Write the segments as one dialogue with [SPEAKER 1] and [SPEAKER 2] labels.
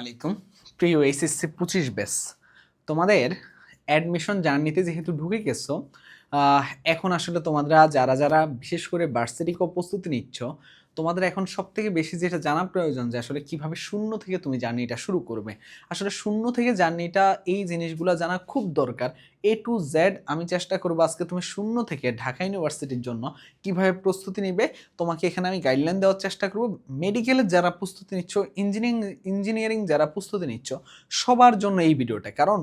[SPEAKER 1] আলাইকুম। প্রিয় এইচএসসি পঁচিশ বেস তোমাদের অ্যাডমিশন জার্নিতে যেহেতু ঢুকে গেছো এখন আসলে তোমাদের যারা যারা বিশেষ করে বার্ষিক প্রস্তুতি নিচ্ছ তোমাদের এখন সব থেকে বেশি যেটা জানা প্রয়োজন যে আসলে কীভাবে শূন্য থেকে তুমি জার্নিটা শুরু করবে। আসলে শূন্য থেকে জার্নিটা এই জিনিসগুলো জানা খুব দরকার। এ টু জেড আমি চেষ্টা করব আজকে তুমি শূন্য থেকে ঢাকা ইউনিভার্সিটির জন্য কীভাবে প্রস্তুতি নিবে, তোমাকে এখানে আমি গাইডলাইন দেওয়ার চেষ্টা করব। মেডিকেলের যারা প্রস্তুতি নিচ্ছ ইঞ্জিনিয়ারিং ইঞ্জিনিয়ারিং যারা প্রস্তুতি নিচ্ছ, সবার জন্য এই ভিডিওটা কারণ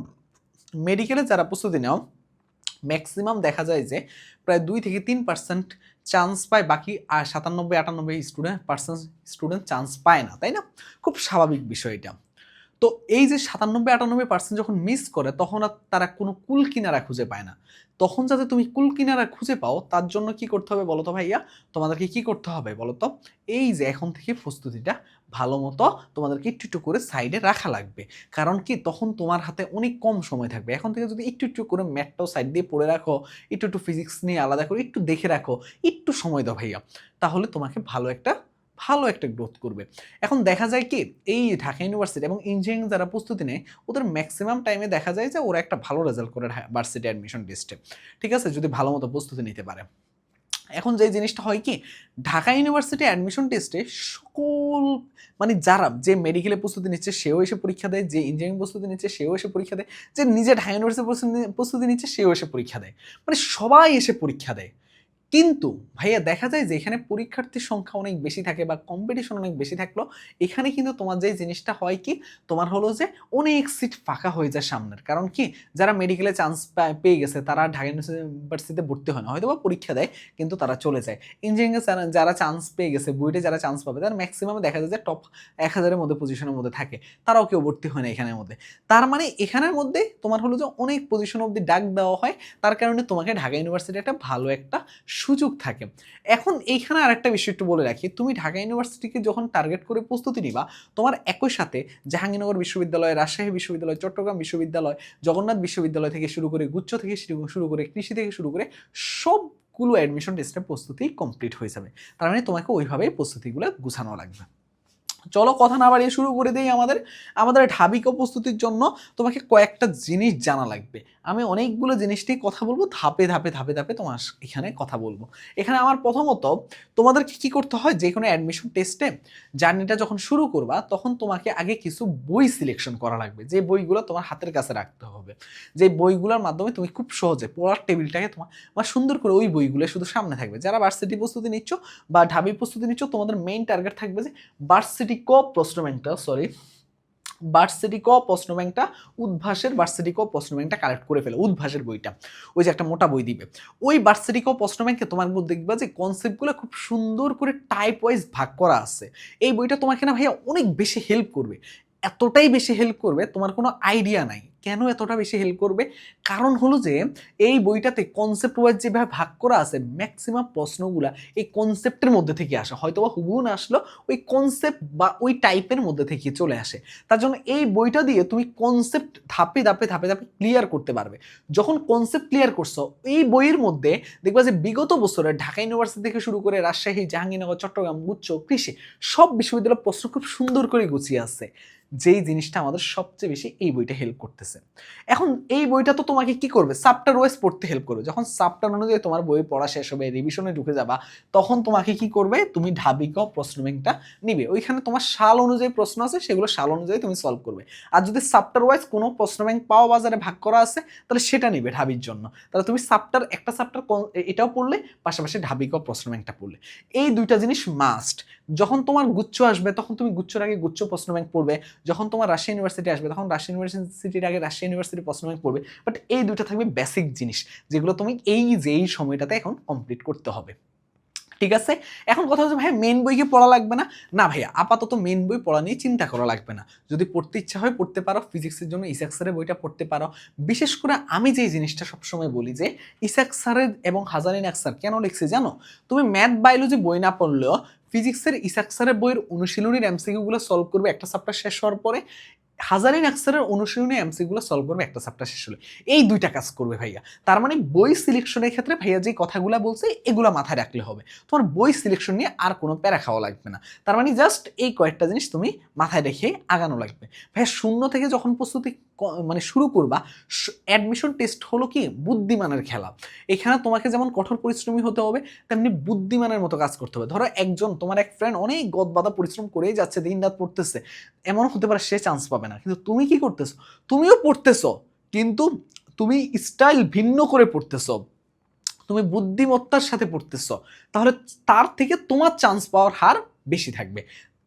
[SPEAKER 1] মেডিকেলে যারা প্রস্তুতি নাও ম্যাক্সিমাম দেখা যায় যে প্রায় দুই থেকে তিন পার্সেন্ট চান্স পায়, বাকি সাতানব্বই, আটানব্বই স্টুডেন্ট পার্সেন্ট স্টুডেন্ট চান্স পায় না, তাই না? খুব স্বাভাবিক বিষয় এটা। তো এই যে সাতানব্বই, আটানব্বই পার্সেন্ট যখন মিস করে, তখন আর তারা কোনো কুল কিনারা খুঁজে পায় না। তখন যাতে তুমি কুল কিনারা খুঁজে পাও, তার জন্য কি করতে হবে বলো তো ভাইয়া? তোমাদেরকে কি করতে হবে বলো তো এই যে এখন থেকে প্রস্তুতিটা ভালো মতো তোমাদেরকে একটু একটু করে সাইডে রাখা লাগবে। কারণ কি? তখন তোমার হাতে অনেক কম সময় থাকবে। এখন থেকে যদি একটু একটু করে ম্যাথটাও সাইড দিয়ে পড়ে রাখো, একটু একটু ফিজিক্স নিয়ে আলাদা করে একটু দেখে রাখো, একটু সময় দাও ভাইয়া। তাহলে তোমাকে ভালো একটা ভালো একটা গ্রোথ করবে। এখন দেখা যায় কি, এই ঢাকা ইউনিভার্সিটি এবং ইঞ্জিনিয়ারিং যারা প্রস্তুতি নেয়, ওদের ম্যাক্সিমাম টাইমে দেখা যায় যে ওরা একটা ভালো রেজাল্ট করে ভার্সিটি অ্যাডমিশন টেস্টে ঠিক আছে? যদি ভালো মতো প্রস্তুতি নিতে পারে। এখন যে জিনিসটা হয় কি, ঢাকা ইউনিভার্সিটি অ্যাডমিশন টেস্টে সকল মানে যারা যে মেডিকেলে প্রস্তুতি নিচ্ছে, সেও এসে পরীক্ষা দেয়। যে ইঞ্জিনিয়ারিং প্রস্তুতি নিচ্ছে, সেও এসে পরীক্ষা দেয়। যে নিজে ঢাকা ইউনিভার্সিটি প্রস্তুতি- নিচ্ছে, সেও এসে পরীক্ষা দেয়। মানে সবাই এসে পরীক্ষা দেয়। কিন্তু ভাইয়া দেখা যায় যে এখানে পরীক্ষার্থীর সংখ্যা অনেক বেশি থাকে বা কম্পিটিশন অনেক বেশি থাকল, এখানে কিন্তু তোমার যে জিনিসটা হয় কি, তোমার হলো যে অনেক সিট ফাঁকা হয়ে যায় সামনের। কারণ কি, যারা মেডিকেলে চান্স পেয়ে গেছে, তারা ঢাকা ইউনিভার্সিটিতে ভর্তি হয় না। হয়তো বা পরীক্ষা দেয়, কিন্তু তারা চলে যায়। ইঞ্জিনিয়ারিংয়ে যারা যারা চান্স পেয়ে গেছে, বুয়েটে যারা চান্স পাবে, তারা ম্যাক্সিমাম দেখা যায় যে টপ এক হাজারের মধ্যে পজিশনের মধ্যে থাকে। তারাও কেউ ভর্তি হয় না এখানের মধ্যে। তার মানে এখানের মধ্যে তোমার হলো যে অনেক পজিশন অবধি ডাক দেওয়া হয়। তার কারণে তোমাকে ঢাকা ইউনিভার্সিটি একটা ভালো একটা সুযোগ থাকে। এখন এইখানে আর একটা বিষয় একটু বলে রাখি। তুমি ঢাকা ইউনিভার্সিটিকে যখন টার্গেট করে প্রস্তুতি নিবা, তোমার একই সাথে জাহাঙ্গীরনগর বিশ্ববিদ্যালয়, রাজশাহী বিশ্ববিদ্যালয়, চট্টগ্রাম বিশ্ববিদ্যালয়, জগন্নাথ বিশ্ববিদ্যালয় থেকে শুরু করে গুচ্ছ থেকে শুরু- করে কৃষি থেকে শুরু করে সব সবগুলো অ্যাডমিশন টেস্টের প্রস্তুতি কমপ্লিট হয়ে যাবে। তার মানে তোমাকে ওইভাবেই প্রস্তুতিগুলো গুছানো লাগবে। চলো কথা না বাড়িয়ে শুরু করে দিই আমাদের আমাদের ঢাবিক প্রস্তুতির জন্য। তোমাকে কয়েকটা জিনিস জানা লাগবে। আমি অনেকগুলো জিনিস নিয়ে কথা বলব, ধাপে ধাপে ধাপে ধাপে তোমার এখানে কথা বলব। এখানে আমার প্রথমত, তোমাদেরকে কি করতে হয়, যে কোনো অ্যাডমিশন টেস্টে জার্নিটা যখন শুরু করবা, তখন তোমাকে আগে কিছু বই সিলেকশন করা লাগবে। যে বইগুলো তোমার হাতের কাছে রাখতে হবে। যে বইগুলোর মাধ্যমে তুমি খুব সহজে পড়ার টেবিলটাকে তোমার তোমার সুন্দর করে ওই বইগুলো শুধু সামনে থাকবে। যারা ভার্সিটি প্রস্তুতি নিচ্ছ বা ঢাবি প্রস্তুতি নিচ্ছ, তোমাদের মেইন টার্গেট থাকবে যে ভার্সিটি ক প্রশ্ন ব্যাংকটা সরি ভার্সিটি ক প্রশ্ন ব্যাংকটা উদ্ভাসের ভার্সিটি ক প্রশ্ন ব্যাংকটা কালেক্ট করে ফেলে উদ্ভাসের বইটা। ওই যে একটা মোটা বই দিবে। ওই ভার্সিটি ক প্রশ্ন ব্যাংকে তোমার দেখবা যে কনসেপ্টগুলো খুব সুন্দর করে টাইপ ওয়াইজ ভাগ করা আছে। এই বইটা তোমাকে না ভাইয়া অনেক বেশি হেল্প করবে। এতটাই বেশি হেল্প করবে, তোমার কোনো আইডিয়া নাই। কেন এতটা বেশি হেল্প করবে? কারণ হলো যে, এই বইটাতে কনসেপ্ট ওয়াইজ যেভাবে ভাগ করা আছে ম্যাক্সিমাম প্রশ্নগুলা এই কনসেপ্টের মধ্যে থেকে আসে। হয়তো বা হুবহু না আসলো, ওই কনসেপ্ট বা ওই টাইপের মধ্যে থেকে চলে আসে। তার জন্য এই বইটা দিয়ে তুমি কনসেপ্ট ধাপে ধাপে ধাপে ধাপে ক্লিয়ার করতে পারবে। যখন কনসেপ্ট ক্লিয়ার করছ, এই বইয়ের মধ্যে দেখবা যে বিগত বছরে ঢাকা ইউনিভার্সিটি থেকে শুরু করে রাজশাহী, জাহাঙ্গীরনগর, চট্টগ্রাম, গুচ্ছ, কৃষি সব বিশ্ববিদ্যালয়ের প্রশ্ন খুব সুন্দর করে গুছিয়ে আছে যেই জিনিসটা আমাদের সবচেয়ে বেশি এই বইটা হেল্প করতেছে। এখন এই বইটা তো তোমাকে কি করবে? সাপ্টার ওয়াইজ পড়তে হেল্প করবে। যখন সাপ্টার অনুযায়ী তোমার বই পড়া শেষ হবে রিভিশনে ঢুকে যাবা, তখন তোমাকে কি করবে? তুমি ঢাবিক প্রশ্ন ব্যাংকটা নিবে। ওইখানে তোমার সাল অনুযায়ী প্রশ্ন আছে, সেগুলো সাল অনুযায়ী তুমি সলভ করবে। আর যদি সাপ্টার ওয়াইজ কোনো প্রশ্ন ব্যাংক পাওয়া বাজারে ভাগ করা আছে, তাহলে সেটা নিবে ঢাবির জন্য। তাহলে তুমি সাপ্টার একটা সাপ্টার এটাও পড়লে, পাশাপাশি ঢাবিক প্রশ্ন ব্যাংকটা পড়লে। এই দুইটা জিনিস মাস্ট যখন তোমার গুচ্ছ আসবে, তখন তুমি গুচ্ছর আগে গুচ্ছ প্রশ্ন ব্যাংক পড়বে। যখন তোমার রাজশাহী ইউনিভার্সিটি আসবে, তখন রাজশাহী ইউনিভার্সিটির আগে রাজশাহী ইউনিভার্সিটি প্রশ্ন ব্যাংক পড়বে। বাট এই দুইটা থাকবে বেসিক জিনিস, যেগুলো তুমি এই যে, এই সময়টাতে এখন কমপ্লিট করতে হবে। ঠিক আছে? এখন কথা হচ্ছে ভাই মেন বই কি পড়া লাগবে না? না, ভাইয়া, আপাতত মেন বই পড়া নিয়ে চিন্তা করা লাগবে না। যদি পড়তে ইচ্ছা হয়, পড়তে পারো। ফিজিক্সের জন্য ইসাক স্যারের বইটা পড়তে পারো। বিশেষ করে আমি যে জিনিসটা সবসময় বলি যে, ইসাক স্যারের এবং হাজারিন এক স্যার কেন লিখছে জানো? তুমি ম্যাথ বায়োলজি বই না পড়লেও ফিজিক্সের ইসাক স্যারের বইয়ের অনুশীলনীর এমসিকিউগুলো সলভ করবে, একটা চ্যাপ্টার শেষ হওয়ার পরে হাজারের আক্সারের অনুশীলনে এমসিগুলো সলভ করবে, একটা চ্যাপ্টার শেষ হলে। এই দুইটা কাজ করবে ভাইয়া। তার মানে বই সিলেকশনের ক্ষেত্রে ভাইয়া যে কথাগুলো বলছে, এগুলো মাথায় রাখলে হবে। তোমার বই সিলেকশন নিয়ে আর কোনো প্যারা খাওয়া লাগবে না। তার মানে জাস্ট এই কয়েকটা জিনিস তুমি মাথায় রেখে আগানো লাগবে। ভাইয়া শূন্য থেকে যখন প্রস্তুতি মানে শুরু করবা অ্যাডমিশন টেস্ট হলো কি? বুদ্ধিমানের খেলা। এখানে তোমাকে যেমন কঠোর পরিশ্রমী হতে হবে, তেমনি বুদ্ধিমানের মতো কাজ করতে হবে। ধরো একজন, তোমার এক ফ্রেন্ড অনেক গদবাদা পরিশ্রম করেই যাচ্ছে, দিন রাত পড়তেছে। এমন হতে পারে সে চান্স পাবে না। কিন্তু তুমি কি করতেছো? তুমিও পড়তেছো, কিন্তু তুমি স্টাইল ভিন্ন করে পড়তেছো। তুমি বুদ্ধিমত্তার সাথে পড়তেছো। তাহলে তার থেকে তোমার চান্স পাওয়ার হার বেশি থাকবে।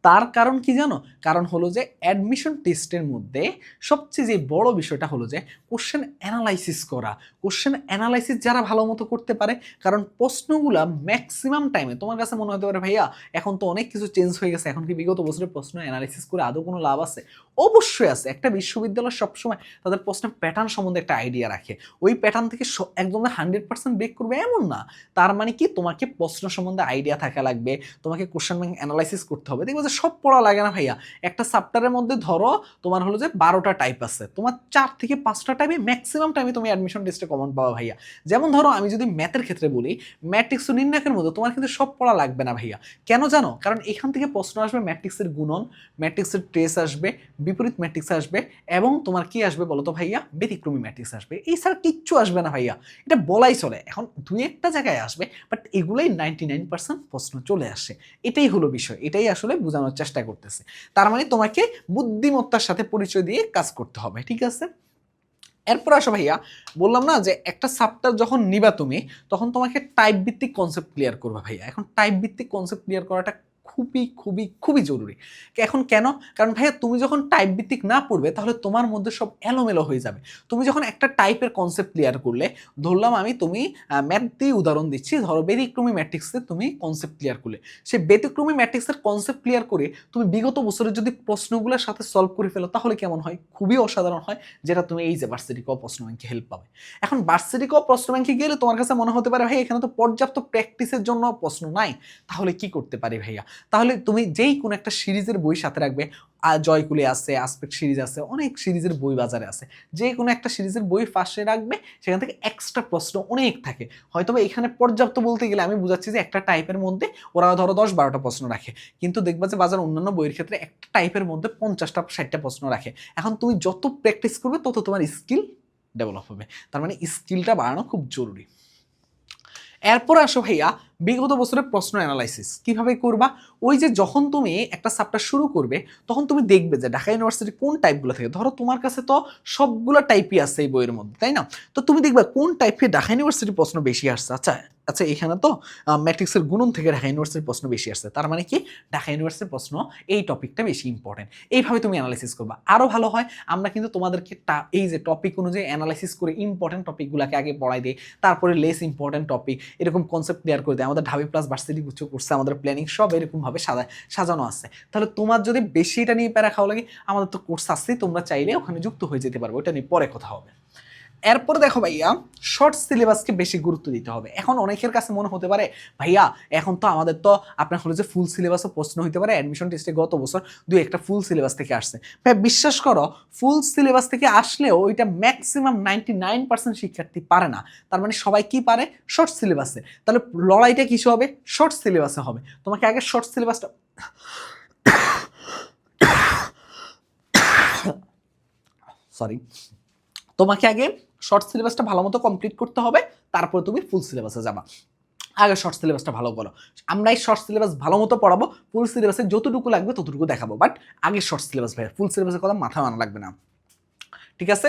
[SPEAKER 1] তার কারণ কি জানো? কারণ হলো যে অ্যাডমিশন টেস্টের মধ্যে সবচেয়ে যে বড় বিষয়টা হলো যে কোশ্চেন অ্যানালাইসিস করা। কোশ্চেন অ্যানালাইসিস যারা ভালো মতো করতে পারে, কারণ প্রশ্নগুলা ম্যাক্সিমাম টাইমে তোমার কাছে মনে হতে পারে, ভাইয়া, এখন তো অনেক কিছু চেঞ্জ হয়ে গেছে, এখন কি বিগত বছরের প্রশ্ন অ্যানালাইসিস করে আদৌ কোনো লাভ আছে? অবশ্যই আছে। একটা বিশ্ববিদ্যালয় সবসময় তাদের প্রশ্নের প্যাটার্ন সম্বন্ধে একটা আইডিয়া রাখে। ওই প্যাটার্ন থেকে একদম হান্ড্রেড পার্সেন্ট ব্রেক করবে এমন না। তার মানে কি? তোমাকে প্রশ্ন সম্বন্ধে আইডিয়া থাকা লাগবে। তোমাকে কোশ্চেন অ্যানালাইসিস করতে হবে। দেখবে যে সব পড়া লাগে না ভাইয়া। একটা চ্যাপ্টারের মধ্যে ধরো তোমার হলো যে বারোটা টাইপ আছে। তোমার চার থেকে পাঁচটা টাইপে ম্যাক্সিমাম টাইমে তুমি অ্যাডমিশন টেস্টে কমন পাওয়া ভাইয়া। যেমন ধরো আমি যদি ম্যাথের ক্ষেত্রে বলি ম্যাট্রিক্স ও নির্ণায়কের মধ্যে তোমার কিন্তু সব পড়া লাগবে না ভাইয়া। কেন জানো? কারণ এখান থেকে প্রশ্ন আসবে ম্যাট্রিক্সের গুণন ম্যাট্রিক্সের ট্রেস আসবে, বিপরীত ম্যাট্রিক্স আসবে এবং তোমার কি আসবে বলো তো ভাইয়া? ব্যতিক্রমী ম্যাট্রিক্স আসবে। এই স্যার কিচ্ছু আসবে না ভাইয়া। এটা বলাই চলে। এখন দুই একটা জায়গায় আসবে বাট এগুলোই নাইনটি নাইন পার্সেন্ট প্রশ্ন চলে আসে। এটাই হলো বিষয়। এটাই আসলে বোঝানোর চেষ্টা করতেছে। তার মানে তোমাকে বুদ্ধিমত্তার সাথে পরিচয় দিয়ে কাজ করতে হবে, ঠিক আছে? এরপর আসো ভাইয়া, বললাম না যে একটা সাবটার যখন নিবা তুমি, তখন তোমাকে টাইপ ভিত্তিক কনসেপ্ট ক্লিয়ার করবে ভাইয়া। এখন টাইপ ভিত্তিক কনসেপ্ট ক্লিয়ার করাটা খুবই খুবই খুবই জরুরি। এখন কেন? কারণ ভাইয়া, তুমি যখন টাইপ ভিত্তিক না পড়বে, তাহলে তোমার মধ্যে সব এলোমেলো হয়ে যাবে। তুমি যখন একটা টাইপের কনসেপ্ট ক্লিয়ার করলে, ধরলাম আমি তুমি ম্যাথ দিয়ে উদাহরণ দিচ্ছি, ধরো ব্যতিক্রমী ম্যাট্রিক্সে তুমি কনসেপ্ট ক্লিয়ার করলে। সেই ব্যতিক্রমী ম্যাট্রিক্সের কনসেপ্ট ক্লিয়ার করে তুমি বিগত বছরের যদি প্রশ্নগুলোর সাথে সলভ করে ফেলো, তাহলে কেমন হয়? খুবই অসাধারণ হয়, যেটা তুমি এই যে কপ প্রশ্ন ব্যাংকে হেল্প পাবে। এখন কপ প্রশ্ন ব্যাংকে গেলে তোমার কাছে মনে হতে পারে, ভাই, এখানে তো পর্যাপ্ত প্র্যাকটিসের জন্য প্রশ্ন নাই। তাহলে কি করতে পারি ভাইয়া? তাহলে তুমি যেই কোনো একটা সিরিজের বই সাথে রাখবে জয়কুলে আছে আসপেক্ট সিরিজ আছে, অনেক সিরিজের বই বাজারে আছে। যে কোনো একটা সিরিজের বই ফার্স্টে রাখবে, সেখান থেকে এক্সট্রা প্রশ্ন অনেক থাকে। হয়তো এখানে পর্যাপ্ত বলতে গেলে আমি বুঝাচ্ছি যে একটা টাইপের মধ্যে ওরা ধরো দশ বারোটা প্রশ্ন রাখে। কিন্তু দেখবা যে বাজার অন্যান্য বইয়ের ক্ষেত্রে একটা টাইপের মধ্যে পঞ্চাশটা, ষাটটা প্রশ্ন রাখে। এখন তুমি যত প্র্যাকটিস করবে, তত তোমার স্কিল ডেভেলপ হবে। তার মানে স্কিলটা বাড়ানো খুব জরুরি। এরপর আসো ভাইয়া, বিগত বছরের প্রশ্ন অ্যানালাইসিস কীভাবে করবা? ওই যে যখন তুমি একটা সাবটা শুরু করবে, তখন তুমি দেখবে যে ঢাকা ইউনিভার্সিটি কোন টাইপগুলো থাকে। ধরো তোমার কাছে তো সবগুলো টাইপই আছে এই বইয়ের মধ্যে, তাই না? তো তুমি দেখবে কোন টাইপে ঢাকা ইউনিভার্সিটির প্রশ্ন বেশি আসছে? আচ্ছা আচ্ছা এখানে তো ম্যাট্রিক্সের গুণন থেকে ঢাকা ইউনিভার্সিটির প্রশ্ন বেশি আসছে। তার মানে কি? ঢাকা ইউনিভার্সিটির প্রশ্ন এই টপিকটা বেশি ইম্পর্টেন্ট এইভাবে তুমি অ্যানালাইসিস করবা। আরও ভালো হয়, আমরা কিন্তু তোমাদেরকে এই যে টপিক অনুযায়ী অ্যানালাইসিস করে ইম্পর্টেন্ট টপিকগুলোকে আগে পড়াই দিই। তারপরে লেস ইম্পর্টেন্ট টপিক এরকম কনসেপ্ট ক্লিয়ার করে দেয় আমাদের ঢাবি প্লাস ভার্সিটি গুচ্ছ করছে আমাদের প্ল্যানিং সব এরকমভাবে সাজা, সাজানো আছে। তাহলে তোমার যদি বেশি এটা নিয়ে প্যারা খাওয়া লাগে, আমাদের তো কোর্স আসছেই তোমরা চাইলে ওখানে যুক্ত হয়ে যেতে পারব। ওটা নিয়ে পরে কথা হবে। এরপরে দেখো ভাইয়া শর্ট সিলেবাসকে বেশি গুরুত্ব দিতে হবে। এখন অনেকের কাছে মনে হতে পারে, ভাইয়া, এখন তো আমাদের তো আপনার হলো যে ফুল সিলেবাসও প্রশ্ন হতে পারে অ্যাডমিশন টেস্টে গত বছর দুই একটা ফুল সিলেবাস থেকে আসছে। ভাই বিশ্বাস করো ফুল সিলেবাস থেকে আসলেও ওইটা ম্যাক্সিমাম নাইনটি নাইন পার্সেন্ট শিক্ষার্থী পারে না। তার মানে সবাই কি পারে? শর্ট সিলেবাসে তাহলে লড়াইটা কিছু হবে? শর্ট সিলেবাসে হবে। তোমাকে আগে শর্ট সিলেবাসটা সরি তোমাকে আগে শর্ট সিলেবাসটা ভালো মতো কমপ্লিট করতে হবে, তারপরে তুমি ফুল সিলেবাসে যাবা। আগে শর্ট সিলেবাসটা ভালো করো। আমরা এই শর্ট সিলেবাস ভালো মতো পড়াবো ফুল সিলেবাসে যতটুকু লাগবে ততটুকু দেখাবো বাট আগে শর্ট সিলেবাস ভাই ফুল সিলেবাসের কথা মাথা মানা লাগবে না। ঠিক আছে?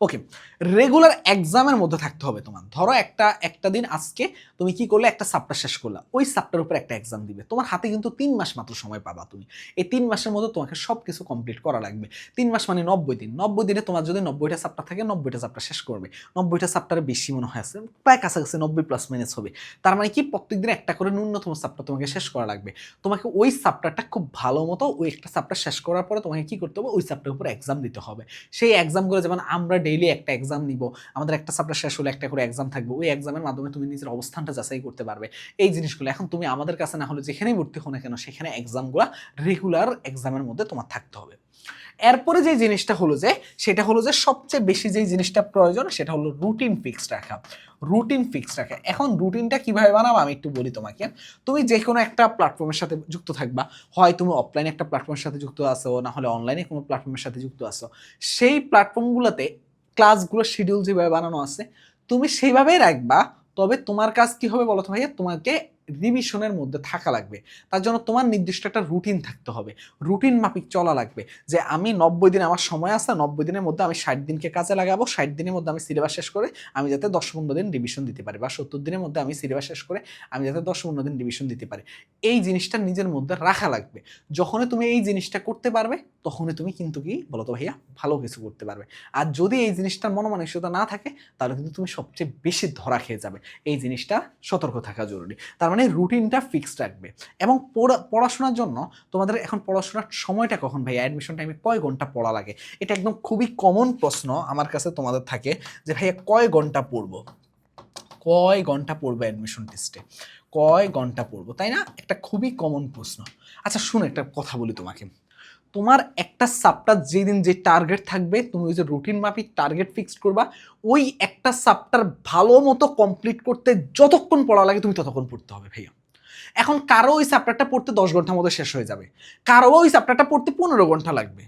[SPEAKER 1] ওকে রেগুলার এক্সামের মধ্যে থাকতে হবে তোমার। ধরো একটা একটা দিন আজকে তুমি কি করলে? একটা সাপটা শেষ করলা। ওই সাপটার উপর একটা এক্সাম দিবে। তোমার হাতে কিন্তু তিন মাস মাত্র সময় পাবা তুমি। এই তিন মাসের মধ্যে তোমাকে সব কিছু কমপ্লিট করা লাগবে। তিন মাস মানে নব্বই দিন। নব্বই দিনে তোমার যদি নব্বইটা সাপ্টার থাকে, নব্বইটা সাপ্টার শেষ করবে। নব্বইটা সাপটার বেশি মনে হয় আছে। প্রায় কাছাকাছি নব্বই প্লাস মাইনাস হবে। তার মানে কি? প্রত্যেকদিন একটা করে ন্যূনতম সাপ্টার তোমাকে শেষ করা লাগবে। তোমাকে ওই সাপটারটা খুব ভালো মতো ওই একটা সাপ্টার শেষ করার পরে তোমাকে কি করতে হবে? ওই সাপটার উপর এক্সাম দিতে হবে। সেই এক্সামগুলো যেমন আমরা ডেইলি একটা এক্সাম নিব। আমাদের একটা সাপ্টার শেষ হলে একটা করে এক্সাম থাকবে। ওই এক্সামের মাধ্যমে তুমি নিজের অবস্থানটা যাচাই করতে পারবে। এই জিনিসগুলো এখন তুমি আমাদের কাছে না হলে যেখানেই ভর্তি হো না কেন, সেখানে এক্সামগুলো রেগুলার এক্সামের মধ্যে তোমার থাকতে হবে। এরপরে যে জিনিসটা হলো যে, সেটা হলো যে সবচেয়ে বেশি যেই জিনিসটা প্রয়োজন, সেটা হলো রুটিন ফিক্সড রাখা। রুটিন ফিক্সড রাখা। এখন রুটিনটা কীভাবে বানাবো আমি একটু বলি তোমাকে। তুমি যে কোনো একটা প্ল্যাটফর্মের সাথে যুক্ত থাকবা। হয় তুমি অফলাইনে একটা প্ল্যাটফর্মের সাথে যুক্ত আসো না হলে অনলাইনে কোনো প্ল্যাটফর্মের সাথে যুক্ত আসো সেই প্ল্যাটফর্মগুলোতে ক্লাসগুলো শিডিউল যেভাবে বানানো আছে, তুমি সেইভাবেই রাখবা, তবে তোমার কাজ কি হবে বলো তো ভাইয়া? তোমাকে রিভিশনের মধ্যে থাকা লাগবে। তার জন্য তোমার নির্দিষ্ট একটা রুটিন থাকতে হবে। রুটিন মাফিক চলা লাগবে। যে আমি নব্বই দিন আমার সময় আছে, নব্বই দিনের মধ্যে আমি ষাট দিনকে কাজে লাগাবো, ষাট দিনের মধ্যে আমি সিলেবাস শেষ করে আমি যাতে দশ পনেরো দিন রিভিশন দিতে পারি বা সত্তর দিনের মধ্যে আমি সিলেবাস শেষ করে আমি যাতে দশ পনেরো দিন রিভিশন দিতে পারি। এই জিনিসটা নিজের মধ্যে রাখা লাগবে। যখনই তুমি এই জিনিসটা করতে পারবে, তখনই তুমি কিন্তু কি বলো তো ভাইয়া? ভালো কিছু করতে পারবে। আর যদি এই জিনিসটার মনোমানসিকতা না থাকে, তাহলে কিন্তু তুমি সবচেয়ে বেশি ধরা খেয়ে যাবে। এই জিনিসটা সতর্ক থাকা জরুরি। তার মানে রুটিনটা ফিক্সড রাখবে। এবং পড়া- পড়াশোনার জন্য তোমাদের এখন পড়াশোনার সময়টা কখন ভাই অ্যাডমিশন টাইমে কয় ঘণ্টা পড়া লাগে? এটা একদম খুবই কমন প্রশ্ন আমার কাছে তোমাদের থাকে যে ভাইয়া কয় ঘণ্টা পড়ব? কয় ঘণ্টা পড়ব অ্যাডমিশন টেস্টে কয় ঘণ্টা পড়ব? তাই না? একটা খুবই কমন প্রশ্ন। আচ্ছা শুনে একটা কথা বলি তোমাকে। তোমার একটা সাবটা যেদিন যে টার্গেট থাকবে, তুমি ওই যে রুটিন মাফিক টার্গেট ফিক্সড করবা, ওই একটা সাপটার ভালো মতো কমপ্লিট করতে যতক্ষণ পড়া লাগে তুমি ততক্ষণ পড়তে হবে ভাইয়া। এখন কারও ওই চ্যাপ্টারটা পড়তে দশ ঘণ্টার মতো শেষ হয়ে যাবে। কারও ওই চ্যাপ্টারটা পড়তে পনেরো ঘণ্টা লাগবে।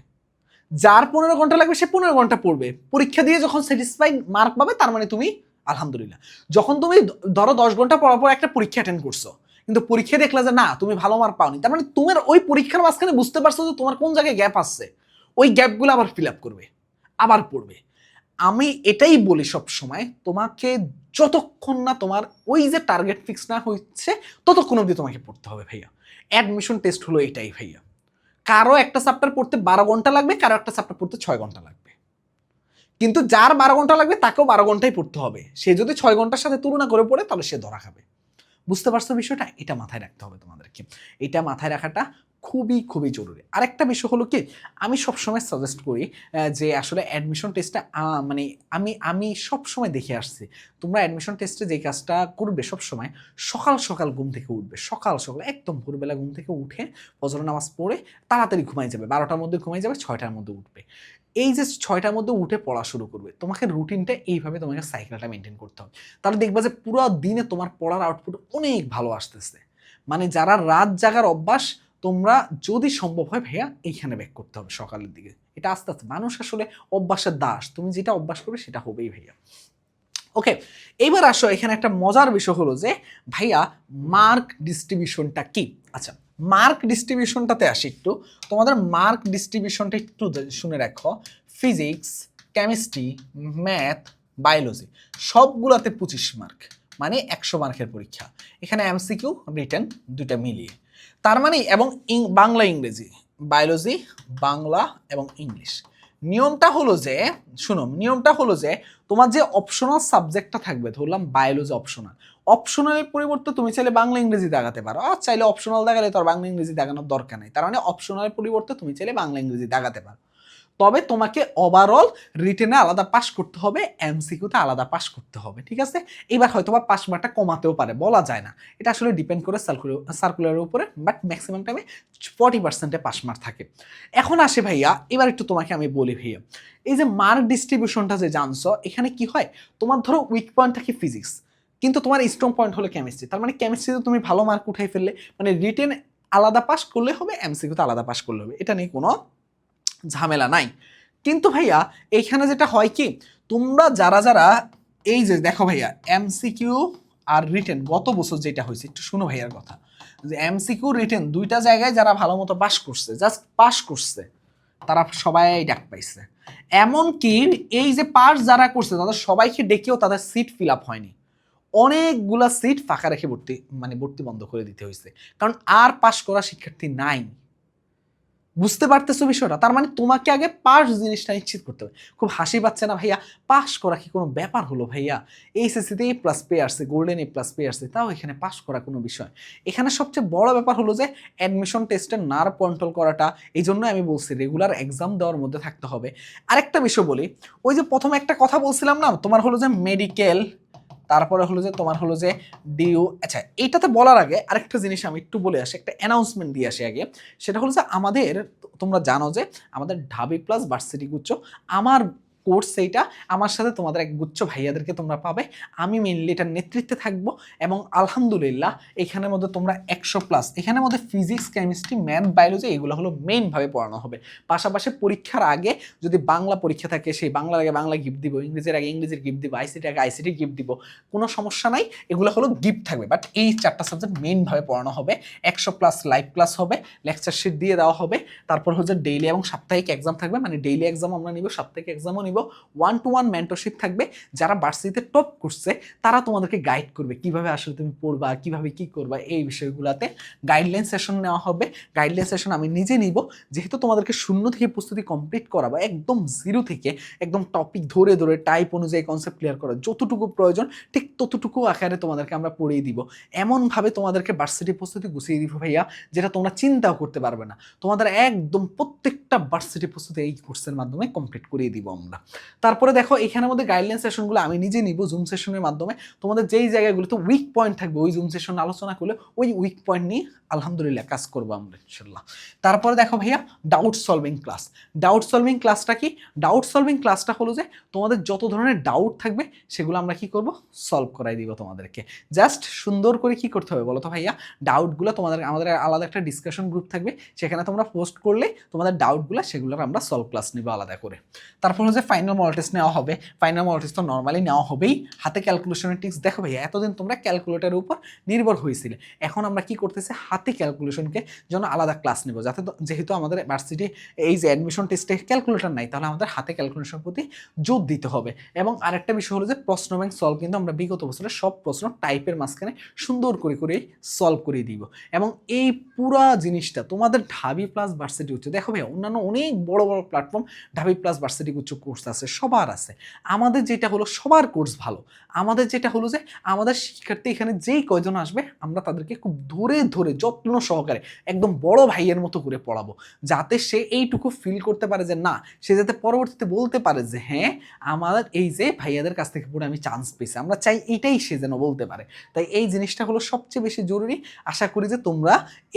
[SPEAKER 1] যার পনেরো ঘণ্টা লাগবে, সে পনেরো ঘণ্টা পড়বে। পরীক্ষা দিয়ে যখন স্যাটিসফাইড মার্ক পাবে, তার মানে তুমি আলহামদুলিল্লাহ। যখন তুমি ধরো দশ ঘণ্টা পড়ার পর একটা পরীক্ষা অ্যাটেন্ড করছ কিন্তু পরীক্ষা দেখলে যে না, তুমি ভালো মার্ক পাওনি। তার মানে তোমার ওই পরীক্ষার মাঝখানে বুঝতে পারছ যে তোমার কোন জায়গায় গ্যাপ আসছে ওই গ্যাপগুলো আবার ফিল আপ করবে, আবার পড়বে। আমি এটাই বলি সব সময় তোমাকে যতক্ষণ না তোমার ওই যে টার্গেট ফিক্স না হচ্ছে, ততক্ষণ অবধি তোমাকে পড়তে হবে ভাইয়া। অ্যাডমিশন টেস্ট হলো এটাই ভাইয়া। কারও একটা চ্যাপ্টার পড়তে বারো ঘণ্টা লাগবে, কারও একটা চ্যাপ্টার পড়তে ছয় ঘণ্টা লাগবে। কিন্তু যার বারো ঘণ্টা লাগবে, তাকেও বারো ঘন্টাই পড়তে হবে। সে যদি ছয় ঘণ্টার সাথে তুলনা করে পড়ে, তাহলে সে ধরা খাবে। বুঝতে পারছ বিষয়টা? এটা মাথায় রাখতে হবে তোমাদেরকে। এটা মাথায় রাখাটা খুবই খুবই জরুরি। আরেকটা বিষয় হলো কি, আমি সবসময় সাজেস্ট করি যে আসলে অ্যাডমিশন টেস্টটা মানে আমি আমি সবসময় দেখে আসছি। তোমরা অ্যাডমিশন টেস্টে যে কাজটা করবে সবসময়, সকাল সকাল ঘুম থেকে উঠবে। সকাল সকাল, একদম ভোরবেলা ঘুম থেকে উঠে ফজর নামাজ পড়ে তাড়াতাড়ি ঘুমাই যাবে। বারোটার মধ্যে ঘুমাই যাবে, ছয়টার মধ্যে উঠবে। এই যে ছয়টার মধ্যে উঠে পড়া শুরু করবে। তোমাকে রুটিনটা এইভাবে তোমাকে সাইকেলটা মেনটেন করতে হবে। তাহলে দেখবা যে পুরো দিনে তোমার পড়ার আউটপুট অনেক ভালো আসতেছে। মানে যারা রাত জাগার অভ্যাস, তোমরা যদি সম্ভব হয় ভাইয়া এইখানে ব্যাক করতে হবে সকালের দিকে। এটা আস্তে আস্তে, মানুষ আসলে অভ্যাসের দাস। তুমি যেটা অভ্যাস করবে সেটা হবেই ভাইয়া। ওকে এইবার আসো, এখানে একটা মজার বিষয় হলো যে, ভাইয়া মার্ক ডিস্ট্রিবিউশনটা কি? আচ্ছা মার্ক ডিস্ট্রিবিউশনটাতে আসি একটু। তোমাদের মার্ক ডিস্ট্রিবিউশনটা একটু শুনে রাখো। ফিজিক্স, কেমিস্ট্রি, ম্যাথ, বায়োলজি, সবগুলোতে পঁচিশ মার্ক। মানে একশো মার্কের পরীক্ষা। এখানে এমসিকিউ রিটার্ন দুইটা মিলিয়ে। তার মানে এবং বাংলা, ইংরেজি, বায়োলজি, বাংলা এবং ইংলিশ। নিয়মটা হলো যে, শুনো, নিয়মটা হলো যে, তোমার যে অপশনাল সাবজেক্টটা থাকবে, ধরলাম বায়োলজি অপশনাল অপশনালের পরিবর্তে তুমি চাইলে বাংলা ইংরেজি দাগাতে পারো। আর চাইলে অপশনাল দাগালে তো আর বাংলা ইংরেজি দাগানোর দরকার নেই। তার মানে অপশনালের পরিবর্তে তুমি চাইলে বাংলা ইংরেজি দাগাতে পারো। তবে তোমাকে ওভারঅল রিটেনে আলাদা পাস করতে হবে এমসিকিউতে আলাদা পাস করতে হবে, ঠিক আছে? এবার হয়তো বা পাস মার্কটা কমাতেও পারে, বলা যায় না। এটা আসলে ডিপেন্ড করে সার্কুলারের উপরে বাট ম্যাক্সিমাম টাইমে ফর্টি পার্সেন্টে পাস মার্ক থাকে। এখন আসে ভাইয়া, এবার একটু তোমাকে আমি বলি ভাইয়া। এই যে মার্ক ডিস্ট্রিবিউশনটা যে জানছো, এখানে কি হয়? তোমার ধরো উইক পয়েন্ট থাকে ফিজিক্স কিন্তু তোমার স্ট্রং পয়েন্ট হলো কেমিস্ট্রি তার মানে কেমিস্ট্রিতে তুমি ভালো মার্ক উঠাই ফেললে মানে রিটেন আলাদা পাস করলে হবে এমসিকিউতে আলাদা পাস করলে হবে। এটা নিয়ে কোনো ঝামেলা নাই। কিন্তু ভাইয়া, এইখানে যেটা হয় কি, তোমরা যারা যারা এই যে দেখো ভাইয়া এমসিকিউ আর রিটেন গত বছর যেটা হয়েছে, একটু শুনো ভাইয়ার কথা। যে এমসিকিউ রিটেন দুইটা জায়গায় যারা ভালো মতো পাস করছে জাস্ট পাস করছে, তারা সবাই ডাক পাইছে। এমনকি এই যে পাস যারা করছে, তাদের সবাইকে ডেকেও তাদের সিট ফিল আপ হয়নি। অনেকগুলা সিট ফাঁকা রেখে ভর্তি মানে ভর্তি বন্ধ করে দিতে হয়েছে। কারণ আর পাস করা শিক্ষার্থী নাই। বুঝতে পারতেছো বিষয়টা? তার মানে তোমাকে আগে পাস জিনিসটা নিশ্চিত করতে হবে। খুব হাসি পাচ্ছে না, ভাইয়া পাস করা কি কোনো ব্যাপার হলো ভাইয়া? এইচএসসিতে এ প্লাস পেয়ে আসছে গোল্ডেন এ প্লাস পেয়ে আসছে, তাও এখানে পাস করা কোনো বিষয়? এখানে সবচেয়ে বড় ব্যাপার হলো যে অ্যাডমিশন টেস্টের নার্ভ কন্ট্রোল করাটা, এই জন্য আমি বলছি রেগুলার এক্সাম দেওয়ার মধ্যে থাকতে হবে। আরেকটা বিষয় বলি, ওই যে প্রথমে একটা কথা বলছিলাম না, তোমার হলো যে মেডিকেল তারপরে হলো যে, তোমার হলো যে, ডিউ আচ্ছা এইটাতে বলার আগে আরেকটা জিনিস আমি একটু বলে আসি, একটা অ্যানাউন্সমেন্ট দিয়ে আসি আগে। সেটা হলো যে, আমাদের, তোমরা জানো যে, আমাদের ঢাবি প্লাস ভার্সিটি গুচ্ছ, আমার কোর্স এইটা আমার সাথে তোমাদের এক গুচ্ছ ভাইয়াদেরকে তোমরা পাবে। আমি মেনলি এটার নেতৃত্বে থাকব এবং আলহামদুলিল্লাহ এখানের মধ্যে তোমরা একশো প্লাস এখানের মধ্যে ফিজিক্স কেমিস্ট্রি ম্যাথ বায়োলজি এগুলো হলো মেইনভাবে পড়ানো হবে। পাশাপাশি পরীক্ষার আগে যদি বাংলা পরীক্ষা থাকে, সেই বাংলার আগে বাংলা গিফট দিব, ইংরেজির আগে ইংরেজির গিফট দিব আইসিটি আগে আইসিটি গিফট দিব, কোনো সমস্যা নাই, এগুলো হলো গিফট থাকবে। বাট এই চারটা সাবজেক্ট মেইনভাবে পড়ানো হবে। একশো প্লাস লাইভ ক্লাস হবে লেকচার শিট দিয়ে দেওয়া হবে, তারপর হচ্ছে ডেইলি এবং সাপ্তাহিক এক্সাম থাকবে। মানে ডেইলি এক্সাম আমরা নিব, সাপ্তাহিক এক্সামও নিব। ওয়ান টু ওয়ান মেন্টরশিপ থাকবে। যারা ভার্সিটিতে টপ করছে, তারা তোমাদেরকে গাইড করবে। কীভাবে আসলে তুমি পড়বা, কীভাবে কি করবা, এই বিষয়গুলোতে গাইডলাইন সেশন নেওয়া হবে। গাইডলাইন সেশন আমি নিজে নিব। যেহেতু তোমাদেরকে শূন্য থেকে প্রস্তুতি কমপ্লিট করাবো একদম জিরো থেকে একদম টপিক ধরে ধরে টাইপ অনুযায়ী কনসেপ্ট ক্লিয়ার করা, যতটুকু প্রয়োজন, ঠিক ততটুকু আকারে তোমাদেরকে আমরা পড়িয়ে দিব। এমনভাবে তোমাদেরকে ভার্সিটি প্রস্তুতি গুছিয়ে দিব ভাইয়া, যেটা তোমরা চিন্তাও করতে পারবে না। তোমাদের একদম প্রত্যেকটা ভার্সিটি প্রস্তুতি এই কোর্সের মাধ্যমে কমপ্লিট করিয়ে দিব আমরা। তারপরে দেখো, এখানের মধ্যে গাইডলাইন সেশনগুলো আমি নিজে নিব জুম সেশনের মাধ্যমে। তোমাদের যেই জায়গাগুলোতে উইক পয়েন্ট থাকবে, ওই জুম সেশন আলোচনা করলে ওই উইক পয়েন্ট নিয়ে আলহামদুলিল্লাহ কাজ করব আমরা, ইনশাল্লাহ। তারপরে দেখো ভাইয়া doubt solving class doubt solving ক্লাসটা কি? ডাউট সলভিং ক্লাসটা হলো যে, তোমাদের যত ধরনের ডাউট থাকবে, সেগুলো আমরা কি করব? সলভ করাই দিব তোমাদেরকে। জাস্ট সুন্দর করে কি করতে হবে বলো তো ভাইয়া ডাউটগুলো তোমাদের, আমাদের আলাদা একটা ডিসকাশন গ্রুপ থাকবে, সেখানে তোমরা পোস্ট করলে তোমাদের ডাউটগুলো সেগুলোর আমরা সলভ ক্লাস নিব আলাদা করে। তারপর হচ্ছে ফাইনাল মডেল টেস্ট নেওয়া হবে। ফাইনাল মডেল টেস্ট তো নর্মালি নেওয়া হবেই। হাতে ক্যালকুলেশনের টিক্স দেখো ভাইয়া, এতদিন তোমরা ক্যালকুলেটারের উপর নির্ভর হয়েছিলে। এখন আমরা কি করতেছি? হাতে ক্যালকুলেশনকে জন্য আলাদা ক্লাস নেব। যাতে যেহেতু আমাদের ভার্সিটি এই যে অ্যাডমিশন টেস্টে ক্যালকুলেটর নাই, তাহলে আমাদের হাতে ক্যালকুলেশনের প্রতি জোর দিতে হবে। এবং আরেকটা বিষয় হলো যে প্রশ্ন ব্যাংক সলভ কিন্তু আমরা বিগত বছরের সব প্রশ্ন টাইপের মাঝখানে সুন্দর করে করে সলভ করে দিব। এবং এই পুরা জিনিসটা তোমাদের ঢাবি প্লাস ভার্সিটি উচ্চ দেখো ভাই অন্যান্য অনেক বড় বড় প্ল্যাটফর্ম ঢাবি প্লাস ভার্সিটি উচ্চ কোর্স আছে, সবার আছে। আমাদের যেটা হলো সবার কোর্স ভালো। আমাদের যেটা হলো যে আমাদের শিক্ষার্থী এখানে যেই কয়জন আসবে, আমরা তাদেরকে খুব ধরে ধরে যত্ন সহকারে একদম বড় ভাইয়ের মতো করে পড়াবো। যাতে সে এইটুকু ফিল করতে পারে যে না, সে যাতে পরবর্তীতে বলতে পারে যে হ্যাঁ আমার এই যে ভাইয়াদের কাছ থেকে পড়ে আমি চান্স পেয়েছি, আমরা চাই এটাই সে যেন বলতে পারে। তাই এই জিনিসটা হলো সবচেয়ে বেশি জরুরি। আশা করি যে তোমরা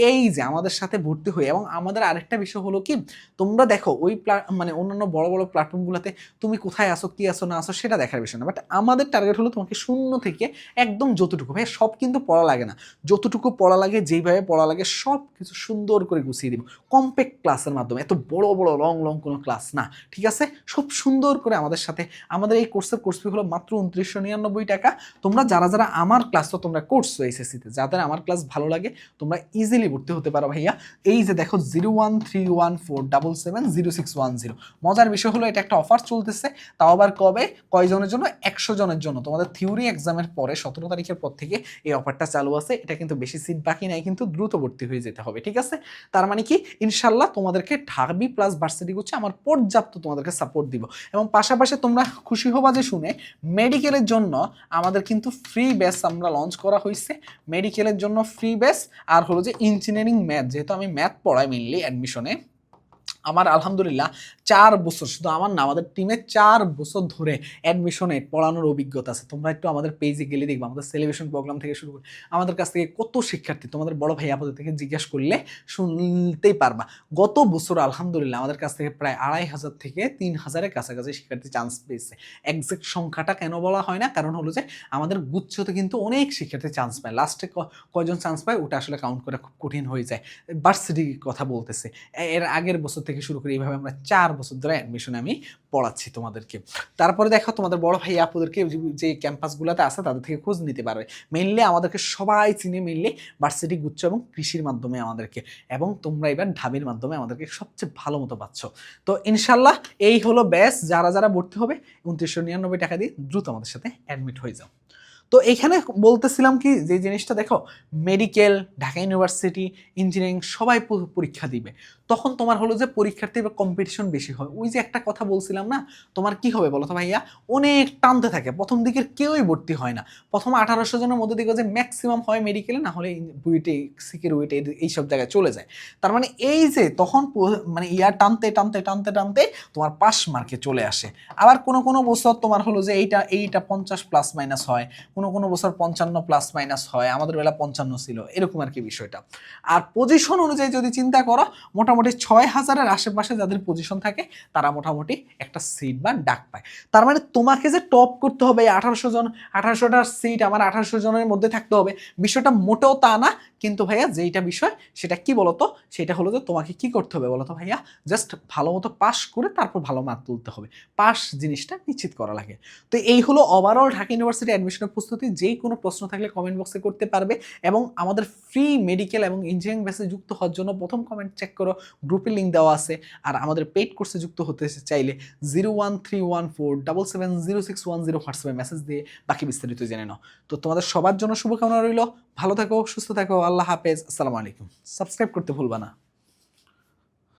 [SPEAKER 1] এই যে আমাদের সাথে ভর্তি হয়ে, এবং আমাদের আরেকটা বিষয় হলো কি, তোমরা দেখো ওই মানে অন্যান্য বড় বড় প্ল্যাটফর্মগুলোতে তুমি কোথায় আসো কি আসো না আসো সেটা দেখার বিষয় না। বাট আমাদের টার্গেট হলো তোমাকে শূন্য থেকে একদম যতটুকু। ভাই সব কিন্তু পড়া লাগে না। যতটুকু পড়া লাগে, যেইভাবে পড়া লাগে, সব কিছু সুন্দর করে গুছিয়ে দিব। কম্প্যাক্ট ক্লাসের মাধ্যমে। এত বড় বড় লং লং কোনো ক্লাস না। ঠিক আছে? সব সুন্দর করে আমাদের সাথে। আমাদের এই কোর্সের কোর্স ফি হলো মাত্র উনত্রিশশো নিরানব্বই টাকা। তোমরা যারা যারা আমার ক্লাস তো তোমরা করছ এসএসসিতে যাদের আমার ক্লাস ভালো লাগে, তোমরা ইজিলি ভর্তি হতে পারো ভাইয়া। এই যে দেখো zero one three one four double seven zero six one zero মজার বিষয় হলো, এটা একটা অফার চলতেছে, তাও আবার কবে? কয়জনের জন্য? একশো জনের জন্য। তোমাদের থিওরি এক্সামের পরে, সতেরো তারিখের পর থেকে এই অফারটা চালু আছে। এটা কিন্তু বেশি সিট বাকি নাই, কিন্তু দ্রুত ভর্তি হয়ে যেতে হবে, ঠিক আছে? তার মানে কি? ইনশাল্লাহ তোমাদেরকে ঢাবি প্লাস ভার্সিটি হচ্ছে আমার পর্যাপ্ত তোমাদেরকে সাপোর্ট দিব। এবং পাশাপাশি তোমরা খুশি হবা যে শুনে মেডিকেলের জন্য আমাদের কিন্তু ফ্রি ব্যাচ আমরা লঞ্চ করা হয়েছে মেডিকেলের জন্য ফ্রি ব্যাচ আর হলো যে ইঞ্জিনিয়ারিং ম্যাথ যেহেতু আমি ম্যাথ পড়াই মেনলি অ্যাডমিশনে আমার আলহামদুলিল্লাহ চার বছর, শুধু আমার না, আমাদের টিমে চার বছর ধরে অ্যাডমিশনে পড়ানোর অভিজ্ঞতা আছে। তোমরা একটু আমাদের পেজে গেলে দেখবে, আমাদের সেলিব্রেশন প্রোগ্রাম থেকে শুরু করে, আমাদের কাছ থেকে কত শিক্ষার্থী, তোমাদের বড় ভাই আপনাদের থেকে জিজ্ঞাসা করলে শুনতেই পারবা। গত বছর আলহামদুলিল্লাহ আমাদের কাছ থেকে প্রায় আড়াই হাজার থেকে তিন হাজারের কাছাকাছি শিক্ষার্থী চান্স পেয়েছে। একজ্যাক্ট সংখ্যাটা কেন বলা হয় না? কারণ হলো যে আমাদের গুচ্ছতে কিন্তু অনেক শিক্ষার্থী চান্স পায়। লাস্টে কয়জন চান্স পায়? ওটা আসলে কাউন্ট করা খুব কঠিন হয়ে যায়। ভার্সিটি কথা বলতেছে। এর আগের বছর থেকে শুরু করে এইভাবে আমরা চার বছর ধরে অ্যাডমিশনে আমি পড়াচ্ছি তোমাদেরকে। তারপরে দেখো তোমাদের বড় ভাই আপুদেরকে যে ক্যাম্পাসগুলোতে আছে তাদের থেকে খোঁজ নিতে পারবে। মেনলি আমাদেরকে সবাই চিনে মেনলি ভার্সিটি গুচ্ছ এবং কৃষির মাধ্যমে আমাদেরকে এবং তোমরা এবার ঢাবির মাধ্যমে আমাদেরকে সবচেয়ে ভালো মতো পাচ্ছ। তো ইনশাল্লাহ এই হলো ব্যাস, যারা যারা ভর্তি হবে, উনত্রিশশো নিরানব্বই টাকা দিয়ে দ্রুত আমাদের সাথে অ্যাডমিট হয়ে যাও। তো এখানে বলতেছিলাম কি, যে জিনিসটা দেখো মেডিকেল ঢাকা ইউনিভার্সিটি ইঞ্জিনিয়ারিং সবাই পরীক্ষা দিবে। তখন তোমার হলো যে পরীক্ষার্থী বা কম্পিটিশন বেশি হয়। ওই যে একটা কথা বলছিলাম না, তোমার কি হবে বলো তো ভাইয়া? অনেক টানতে থাকে, প্রথম দিকের কেউই ভর্তি হয় না। প্রথম আঠারোশো জনের মধ্যে দিকে যে ম্যাক্সিমাম হয় মেডিকেলে না হলে বুয়েটে সিকের ওয়েটে এইসব জায়গায় চলে যায়। তার মানে এই যে তখন মানে ইয়ার টানতে টানতে টানতে টানতে তোমার পাস মার্কে চলে আসে। আবার কোনো কোনো বছর তোমার হলো যে এইটা এইটা পঞ্চাশ প্লাস মাইনাস হয় কোনো কোনো বছর পঞ্চান্ন প্লাস মাইনাস হয়, আমাদের বেলা পঞ্চান্ন ছিল, এরকম আর কি বিষয়টা। আর পজিশন অনুযায়ী যদি চিন্তা করো, মোটামুটি ছয় হাজারের আশেপাশে যাদের পজিশন থাকে, তারা মোটামুটি একটা সিট বা ডাক পায়। তার মানে তোমাকে যে টপ করতে হবে আঠারোশো জন আঠারোশোটার সিট আমার আঠারোশো জনের মধ্যে থাকতে হবে। বিষয়টা মোটেও তা না, কিন্তু ভাইয়া যেইটা বিষয়, সেটা কি বলতো? সেটা হলো যে তোমাকে কি করতে হবে বলতো ভাইয়া? জাস্ট ভালো মতো পাস করে তারপর ভালো মার্ক তুলতে হবে। পাস জিনিসটা নিশ্চিত করা লাগে। তো এই হলো ওভারঅল ঢাকা ইউনিভার্সিটি অ্যাডমিশনের প্রস্তুতি। যেই কোনো প্রশ্ন থাকলে কমেন্ট বক্সে করতে পারবে এবং আমাদের ফ্রি মেডিকেল এবং ইঞ্জিনিয়ারিং বেসে যুক্ত হওয়ার জন্য প্রথম কমেন্ট চেক করো গ্রুপে লিঙ্ক দেওয়া আছে। আর আমাদের পেইড কোর্সে যুক্ত হতে চাইলে zero one three one four double seven zero six one zero হোয়াটসঅ্যাপে মেসেজ দিয়ে বাকি বিস্তারিত জেনে নাও। তো তোমাদের সবার জন্য শুভকামনা রইল। ভালো থাকো, সুস্থ থাকো, আল্লাহ হাফেজ। আসসালামু আলাইকুম। সাবস্ক্রাইব করতে ভুলবা না।